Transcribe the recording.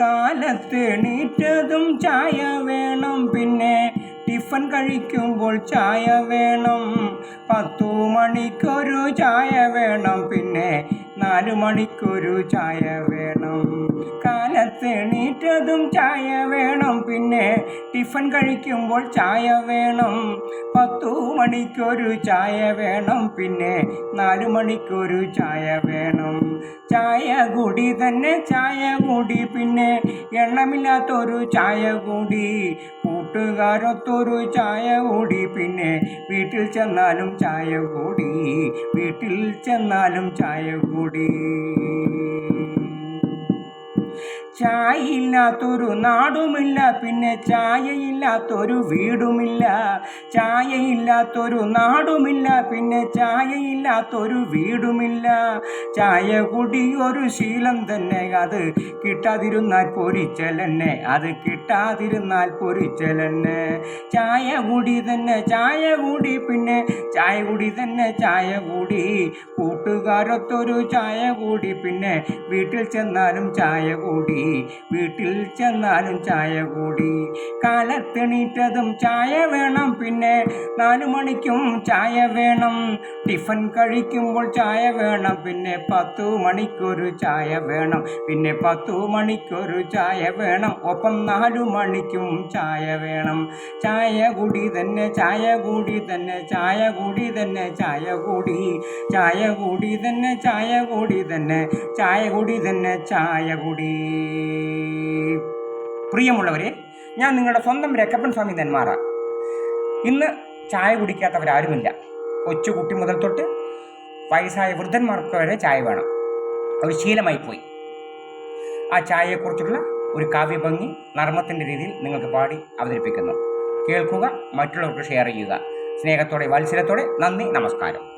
കാലത്തെണീറ്റതും ചായ വേണം പിന്നെ ടിഫൻ കഴിക്കുമ്പോൾ ചായ വേണം. പത്തു മണിക്കൊരു ചായ വേണം. പിന്നെ നാലു മണിക്കൊരു ചായ വേണം. കാലത്തെണീറ്റതും ചായ വേണം. പിന്നെ ടിഫൻ കഴിക്കുമ്പോൾ ചായ വേണം. പത്തു മണിക്കൊരു ചായ വേണം. പിന്നെ നാലു മണിക്കൊരു ചായ വേണം. ചായ കൂടി തന്നെ ചായ കൂടി. പിന്നെ എണ്ണമില്ലാത്തൊരു ചായ കൂടി. കൂട്ടുകാരൊത്തൊരു ചായ കൂടി. പിന്നെ വീട്ടിൽ ചെന്നാലും ചായ കൂടി. വീട്ടിൽ ചെന്നാലും ചായ കൂടി. ചായയില്ലാത്തൊരു നാടുമില്ല പിന്നെ ചായയില്ലാത്തൊരു വീടുമില്ല. ചായയില്ലാത്തൊരു നാടുമില്ല പിന്നെ ചായയില്ലാത്തൊരു വീടുമില്ല. ചായ കുടി ഒരു ശീലം തന്നെ അത് കിട്ടാതിരുന്നാൽ പൊരിച്ചലെന്നെ. അത് കിട്ടാതിരുന്നാൽ പൊരിച്ചലെന്നെ. ചായ കുടി തന്നെ ചായ കുടി പിന്നെ ചായ കുടി തന്നെ ചായ കൂടി. കൂട്ടുകാരൊത്തൊരു ചായ കൂടി പിന്നെ വീട്ടിൽ ചെന്നാലും ചായ കൂടി. വീട്ടിൽ ചെന്നാലും ചായ കൂടി. കാലത്തെണീറ്റതും ചായ വേണം. പിന്നെ നാലു മണിക്കും ചായ വേണം. ടിഫൻ കഴിക്കുമ്പോൾ ചായ വേണം. പിന്നെ പത്തു മണിക്കൊരു ചായ വേണം. പിന്നെ പത്തു മണിക്കൊരു ചായ വേണം. ഒപ്പം നാലു മണിക്കും ചായ വേണം. ചായ കൂടി തന്നെ ചായ കൂടി തന്നെ ചായ കൂടി തന്നെ ചായ കൂടി. ചായ കൂടി തന്നെ ചായ കൂടി തന്നെ ചായ കൂടി തന്നെ ചായ കൂടി. പ്രിയമുള്ളവരെ ഞാൻ നിങ്ങളുടെ സ്വന്തം രക്കപ്പൻ സ്വാമി നെന്മാറ ഇന്ന് ചായ കുടിക്കാത്തവരാരുമില്ല. കൊച്ചു കുട്ടി മുതൽ തൊട്ട് വയസ്സായ വൃദ്ധന്മാർക്ക് വരെ ചായ വേണം. ഒരു ശീലമായിപ്പോയി ആ ചായയെക്കുറിച്ചുള്ള ഒരു കാവ്യഭംഗി നർമ്മത്തിന്റെ രീതിയിൽ നിങ്ങൾക്ക് പാടി അവതരിപ്പിക്കുന്നു. കേൾക്കുക മറ്റുള്ളവർക്ക് ഷെയർ ചെയ്യുക. സ്നേഹത്തോടെ വാത്സല്യത്തോടെ നന്ദി നമസ്കാരം.